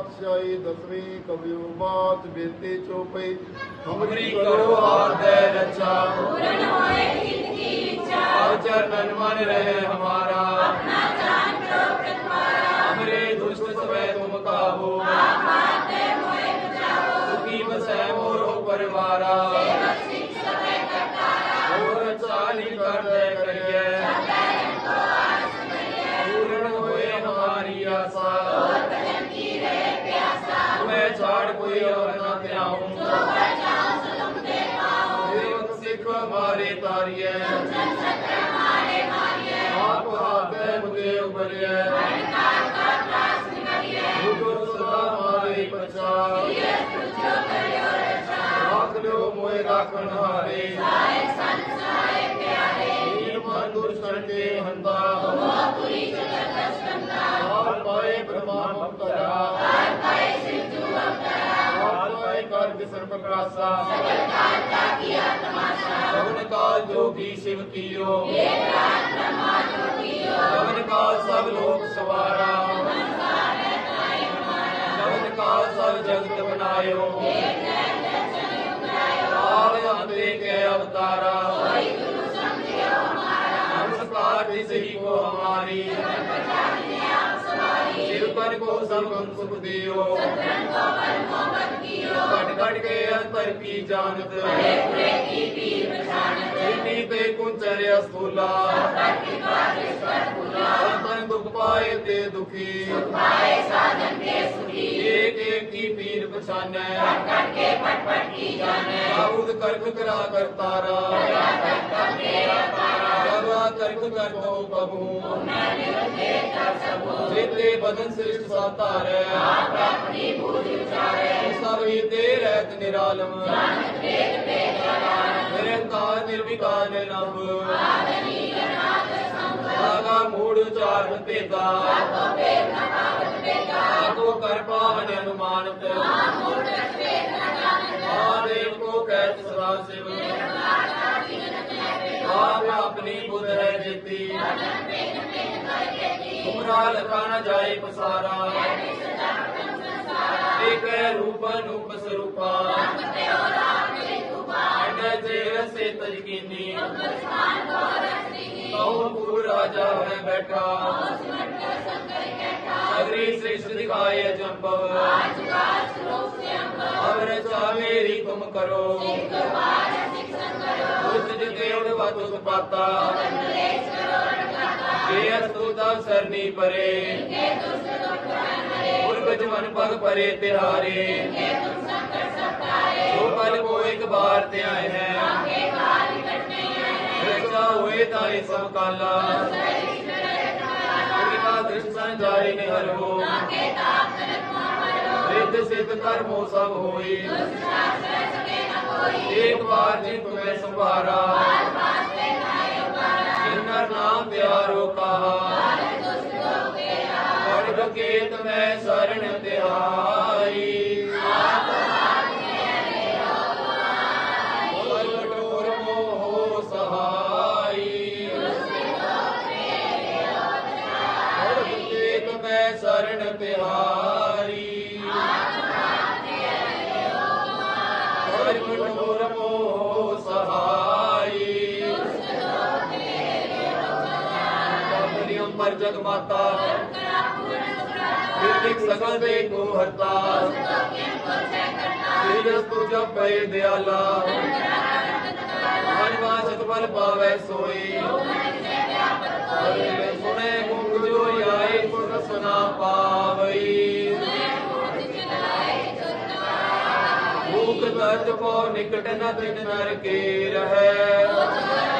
بخشائی دسویں کبھی بات بیتے چوپئی ہمری کرو آدھے رچا پورن ہوئے دل کی اچھا چرن من رہے ہمارا اپنا چاہے ہمارے تاری آپ ہاتھ ہے مجھے ابھرے رسا پون کال جوگی شیو کیو پون کال سب لوگ سوارا پون کال سب جگت بنایو کال امرے کے اوتارا ہم سکار جس ہی کو ہماری جانتریا سولہ دکھ پائے د پچھانے کر کے کرا کر تارا کرا کرب کر دو ببو جیتے بدن سرشت ساتا رے سب ہی دے رہت نرالم میرے تار نربکار نب موڑ چارو کر پاونتو اپنی بدر جیتی لکھا نہ جائے پسارا روپ نو بس روپا چی ہسے یقینی سرنی پے پگ پری تارے بار ت ہوئے تارے سب کالا درشن جاری نے ہر ہو رد سد کرم سب ہوئے ایک بار جن کو میں سنبھارا جنر نام پیارو کہا پڑھ کے میں سرن تہائی جگ سوئیو آئے سنا پاوئی درد پو نکٹ نرکی ر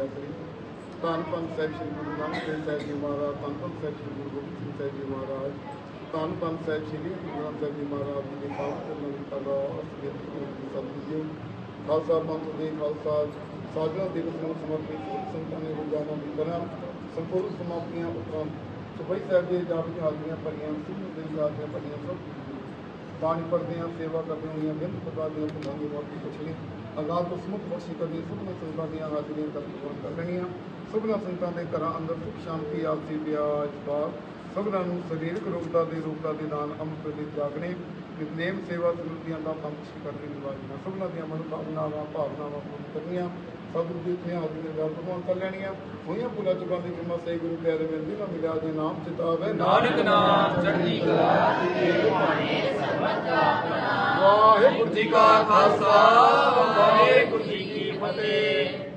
دریا شریف تان پن صاحب شری گرو نانک دیو صاحب جی مہاراج، تان پن صاحب شری گرو گوبند سنگھ صاحب جی مہاراج، تان پن صاحب شری گرو گرنتھ صاحب جی مہاراج جی تعالیٰ خالصہ پنتھ دی خالصا ਸਾਜਨਾ ਦਿਵਸ ਨੂੰ ਸਮਰਪਿਤ ਸੰਤਾਂ ਨੇ ਰੋਜ਼ਾਨਾ ਦੀ ਤਰ੍ਹਾਂ ਸੰਪੂਰਨ ਸਮਾਪਤੀਆਂ ਉਪਰੰਤ ਸੁਭਈ ਸਾਹਿਬ ਦੇ ਜਾਪ ਦੀ ਹਾਜ਼ਰੀਆਂ ਭਰੀਆਂ ਸਿੰਘੂ ਦੇ ਜਾਪ ਦੀਆਂ ਭਰੀਆਂ ਸਭ ਪਾਣੀ ਪਰਦਿਆਂ ਸੇਵਾ ਕਰਦੇ ਹੋਈਆਂ ਬਿੰਦ ਪ੍ਰਕਾਰ ਦੀਆਂ ਪੁੰਨਾਂ ਦੀ ਵਾਪੀ ਪਿਛਲੀ ਅਗਾਹ ਤੋਂ ਸਮੁਖ ਬਖਸ਼ੀ ਕਰਨੀ ਸੁਖਨਾ ਸੰਤਾਂ ਦੀਆਂ ਹਾਜ਼ਰੀਆਂ ਦਾ ਕਰ ਲੈਣੀਆਂ। ਸੁਭਨਾ ਸੰਤਾਂ ਦੇ ਘਰਾਂ ਅੰਦਰ ਸੁਖ, ਸ਼ਾਂਤੀ ਆਪਸੀ ਵਿਆਜ ਬਾਗ ਸਭਨਾਂ ਨੂੰ ਸਰੀਰਕ ਰੋਗਤਾ ਦੇ ਰੋਗਤਾ ਦੇ ਨਾਲ ਅੰਮ੍ਰਿਤ ਦੇ ਜਾਗਣੇ ਨਿਤਨੇਮ ਸੇਵਾ ਸਮਰਤੀਆਂ ਦਾ ਪੰਛੀ ਕਰਨੀ ਨਿਵਾਜਣਾ ਸਭਨਾਂ ਦੀਆਂ ਮਨੋਕਾਮਨਾਵਾਂ ਭਾਵਨਾਵਾਂ ਪੂਰਨ ਕਰਨੀਆਂ ਸਤਿਗੁਰੂ ਜੀ ਦੀਆਂ ਹਾਜ਼ਰੀਆਂ ਦਾ ਪ੍ਰਮਾਣ ਕਰ ਲੈਣੀਆਂ। ਹੋਈਆਂ ਭੁੱਲਾਂ ਚੁਕਾਂ ਦੀ ਜਿੰਮਾ ਸਹੀ ਗੁਰੂ ਪਿਆਰੇ ਮਿਲਦੀ ਨਾ ਮਿਲਿਆ ਜੇ ਨਾਮ ਚਿਤਾਵੇ ਨਾਨਕ ਨਾਮ ਚੜ੍ਹਦੀ ਕਲਾ ਵਾਹਿਗੁਰੂ ਵਾਹਿਗੁਰੂ ਜੀ ਕਾ ਖਾਲਸਾ ਵਾਹਿਗੁਰੂ ਜੀ ਕੀ ਫਤਿਹ।